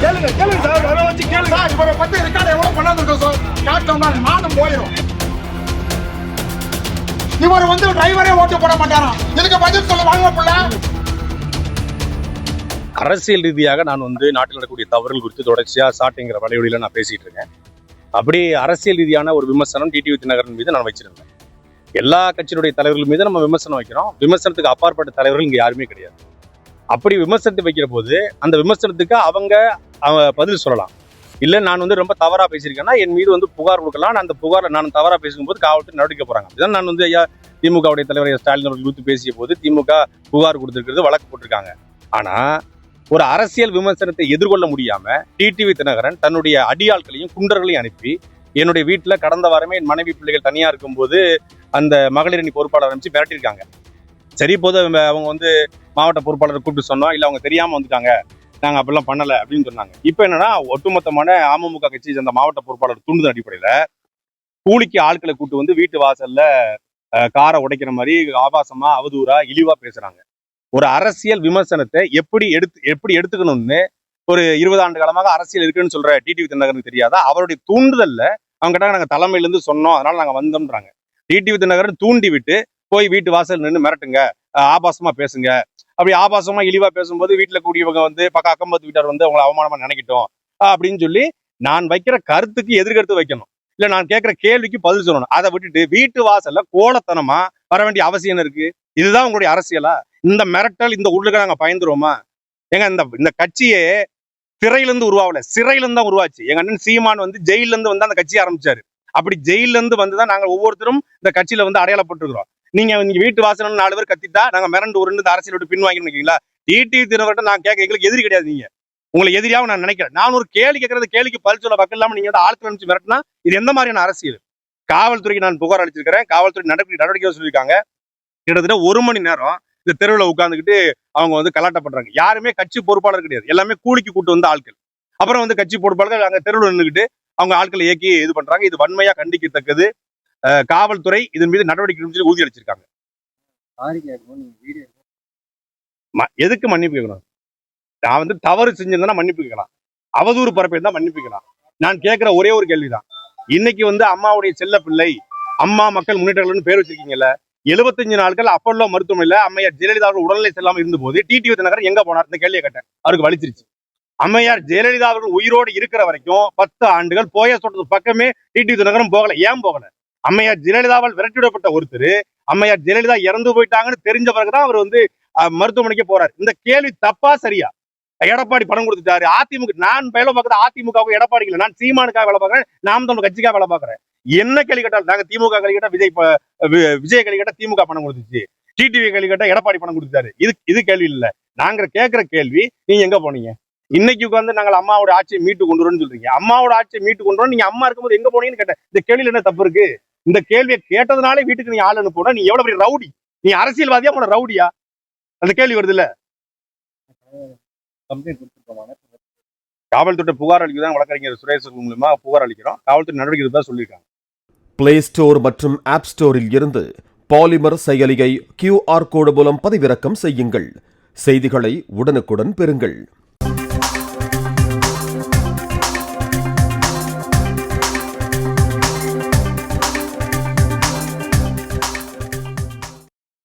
கேளுங்க கேளுங்க சார் அதை வச்சு கேளுங்க சார் இவரை பத்து ரெக்கார்ட் எவ்வளோ பண்ணாந்துருக்கோம் சார் காட்டோம்னா மானம் போயிடும் இவர் வந்து டிரைவரே ஓட்டு போட மாட்டாராம். இதுக்கு பதில் சொல்ல வாங்க பிள்ளை. அரசியல் ரீதியாக நான் வந்து நாட்டில் நடக்கக்கூடிய தவறுகள் குறித்து தொடர்ச்சியாக சாட்டிங்கிற வலையொலியில் நான் பேசிகிட்டு இருக்கேன். அப்படி அரசியல் ரீதியான ஒரு விமர்சனம் டிடிவி தினகரன் மீது நான் வச்சிருந்தேன். எல்லா கட்சியினுடைய தலைவர்கள் மீது நம்ம விமர்சனம் வைக்கிறோம். விமர்சனத்துக்கு அப்பாற்பட்ட தலைவர்கள் இங்கே யாருமே கிடையாது. அப்படி விமர்சனத்தை வைக்கிற போது அந்த விமர்சனத்துக்கு அவங்க பதில் சொல்லலாம். இல்லை நான் வந்து ரொம்ப தவறாக பேசியிருக்கேன்னா என் மீது வந்து புகார் கொடுக்கலாம். நான் அந்த புகாரில் நான் தவறாக பேசும்போது காவல்துறை நடவடிக்கை போகிறாங்க இதுதான் நான் வந்து ஐயா திமுகவுடைய தலைவர் ஸ்டாலின் அவர்கள் குறித்து பேசிய போது திமுக புகார் கொடுத்துருக்கிறது வழக்கு போட்டிருக்காங்க. ஆனால் ஒரு அரசியல் விமர்சனத்தை எதிர்கொள்ள முடியாம டிடிவி தினகரன் தன்னுடைய அடியாட்களையும் குண்டர்களையும் அனுப்பி என்னுடைய வீட்டில் கடந்த வாரமே என் மனைவி பிள்ளைகள் தனியா இருக்கும்போது அந்த மகளிரணி பொறுப்பாளர் அனுப்பிச்சு மிரட்டியிருக்காங்க. சரி போது அவங்க அவங்க வந்து மாவட்ட பொறுப்பாளரை கூப்பிட்டு சொன்னோம் இல்லை அவங்க தெரியாம வந்துட்டாங்க. நாங்கள் அப்படிலாம் பண்ணலை அப்படின்னு சொன்னாங்க. இப்போ என்னன்னா ஒட்டுமொத்தமான அமமுக கட்சி சேர்ந்த மாவட்ட பொறுப்பாளர் தூண்டுதல் அடிப்படையில் கூலிக்கு ஆட்களை கூட்டு வந்து வீட்டு வாசல்ல காரை உடைக்கிற மாதிரி ஆபாசமா அவதூறா இழிவா பேசுறாங்க. ஒரு அரசியல் விமர்சனத்தை எப்படி எடுத்து எப்படி எடுத்துக்கணும்னு ஒரு இருபது ஆண்டு காலமாக அரசியல் இருக்குன்னு சொல்ற டிடிவி தினகரனுக்கு தெரியாதா? அவருடைய தூண்டுதல்ல. அவங்க கிட்ட நாங்க தலைமையில இருந்து சொன்னோம். அதனால நாங்க வந்தோம்ன்றாங்க. டிடிவி தினகரன் தூண்டி விட்டு போய் வீட்டு வாசல் நின்று மிரட்டுங்க. ஆபாசமா பேசுங்க. அப்படி ஆபாசமா இழிவா பேசும்போது வீட்டுல கூடியவங்க வந்து பக்கம் அக்கம்பத்து வீட்டார் வந்து அவங்களை அவமானமா நினைக்கட்டும். அப்படின்னு சொல்லி நான் வைக்கிற கருத்துக்கு எதிர்கருத்து வைக்கணும். இல்ல நான் கேட்கிற கேள்விக்கு பதில் சொல்லணும். அதை விட்டுட்டு வீட்டு வாசல்ல கோலத்தனமா வர வேண்டிய அவசியம் இருக்கு? இதுதான் உங்களுடைய அரசியலா? இந்த மிரட்டல் இந்த உள்ளுக்கு நாங்க பயந்துருவோமா? ஏங்க இந்த இந்த கட்சியே சிறையிலிருந்து உருவாகல. சிறையிலிருந்து தான் உருவாச்சு. எங்க அண்ணன் சீமான் வந்து ஜெயிலேருந்து வந்து அந்த கட்சியை ஆரம்பிச்சாரு. அப்படி ஜெயில இருந்து வந்து தான் நாங்கள் ஒவ்வொருத்தரும் இந்த கட்சியில வந்து அடையாளப்பட்டிருக்கிறோம். நீங்க நீங்க வீட்டு வாசனம் நாலு பேர் கத்திட்டா நாங்க மிரண்டு உருண்டு அரசியல் விட்டு பின்வாங்கி நினைக்கிறீங்களா? டிடி தினவர்கிட்ட நான் கேட்க எங்களுக்கு எதிரி கிடையாது நீங்க. உங்களை எதிரியாக நான் நினைக்கிறேன் நான் ஒரு கேள்வி கேட்கறது கேள்விக்கு பதில் சொல்ல பக்கம் இல்லாமல் நீங்க வந்து ஆட்கள் அனுப்பிச்சு மிரட்டினா இது எந்த மாதிரியான அரசியல்? காவல்துறைக்கு நான் புகார் அளிச்சிருக்கிறேன். காவல்துறை நடவடிக்கை நடவடிக்கை சொல்லியிருக்காங்க. கிட்டத்தட்ட ஒரு மணி நேரம் இந்த தெருவில் உட்காந்துக்கிட்டு அவங்க வந்து கலாட்டம் பண்றாங்க யாருமே கட்சி பொறுப்பாளர் கிடையாது. எல்லாமே கூலிக்கு கூட்டு வந்த ஆட்கள். அப்புறம் வந்து கட்சி பொறுப்பாளர்கள் அங்க தெருவில் நின்றுக்கிட்டு அவங்க ஆட்களை இயக்கி இது பண்றாங்க. இது வன்மையா கண்டிக்கத்தக்கது. காவல்துறை இதன் மீது நடவடிக்கை சொல்லி உறுதி அளிச்சிருக்காங்க. ம- எதுக்கு மன்னிப்பு கேட்கணும்? நான் வந்து தவறு செஞ்சிருந்தா மன்னிப்பு கேட்கலாம். அவதூறு பரப்பியிருந்தா மன்னிப்பு கேட்கலாம். நான் கேட்கிற ஒரே ஒரு கேள்விதான். இன்னைக்கு வந்து அம்மாவுடைய செல்ல பிள்ளை அம்மா மக்கள் முன்னேற்றங்கள்னு பேர் வச்சிருக்கீங்கல்ல எழுபத்தஞ்சு நாட்கள் அப்பல்லோ மருத்துவமனையில அம்மையார் ஜெயலலிதா அவர்கள் உடல்நிலை செல்லாம இருந்தபோது டிடி நகர் எங்க போனார்? இந்த கேள்வியை கேட்டேன். அவருக்கு வலிச்சிருச்சு. அம்மையார் ஜெயலலிதா அவர்கள் உயிரோடு இருக்கிற வரைக்கும் பத்து ஆண்டுகள் போய சொல்றது பக்கமே டிடி நகரம் போகல. ஏன் போகல? அம்மையார் ஜெயலலிதாவால் விரட்டிவிடப்பட்ட ஒருத்தர் அம்மையார் ஜெயலலிதா இறந்து போயிட்டாங்கன்னு தெரிஞ்ச பிறகுதான் அவர் வந்து அஹ், மருத்துவமனைக்கு போறாரு. இந்த கேள்வி தப்பா சரியா? எடப்பாடி பணம் கொடுத்துட்டாரு. அதிமுக நான் வேலை பார்க்கறது அதிமுக எடப்பாடி இல்லை. நான் சீமானுக்காக வேலை பார்க்கறேன். நாம் தமிழ் கட்சிக்காக வேலை பார்க்கறேன். என்ன கேள்வி கேட்டால் நாங்க திமுக கேள்வி விஜய் விஜய் கேள்வி திமுக பணம் கொடுத்துச்சு. டிடிவி கேள்வி கேட்டால் எடப்பாடி பணம் கொடுத்தாரு இது இது கேள்வி இல்ல. நாங்க கேட்கிற கேள்வி நீங்க எங்க போனீங்க? இன்னைக்கு உட்காந்து நாங்கள் அம்மாவோட ஆட்சியை மீட்டு கொண்டு வரோம்னு சொல்றீங்க. அம்மாவோட ஆட்சியை மீட்டு கொண்டு வரோம் நீங்க அம்மா இருக்கும்போது எங்க போனீங்கன்னு கேட்டேன். இந்த கேள்வி என்ன தப்பு இருக்கு? இந்த கேள்வியை கேட்டதுனாலே வீட்டுக்கு நீ ஆள் அனுப்பணும் நீ எவ்வளவு பெரிய ரவுடி? நீ அரசியல்வாதியா உன ரவுடியா? அந்த கேள்வி வருது இல்ல காவல்துறை புகார் அளிக்கதான் வழக்கறிஞர் சுரேஷ் மூலமா புகார் அளிக்கிறோம். காவல்துறை நடவடிக்கை தான் சொல்லியிருக்காங்க. பிளே ஸ்டோர் மற்றும் ஆப் ஸ்டோரில் இருந்து பாலிமர் செயலியை கியூஆர் கோடு மூலம் பதிவிறக்கம் செய்யுங்கள். செய்திகளை உடனுக்குடன் பெறுங்கள்.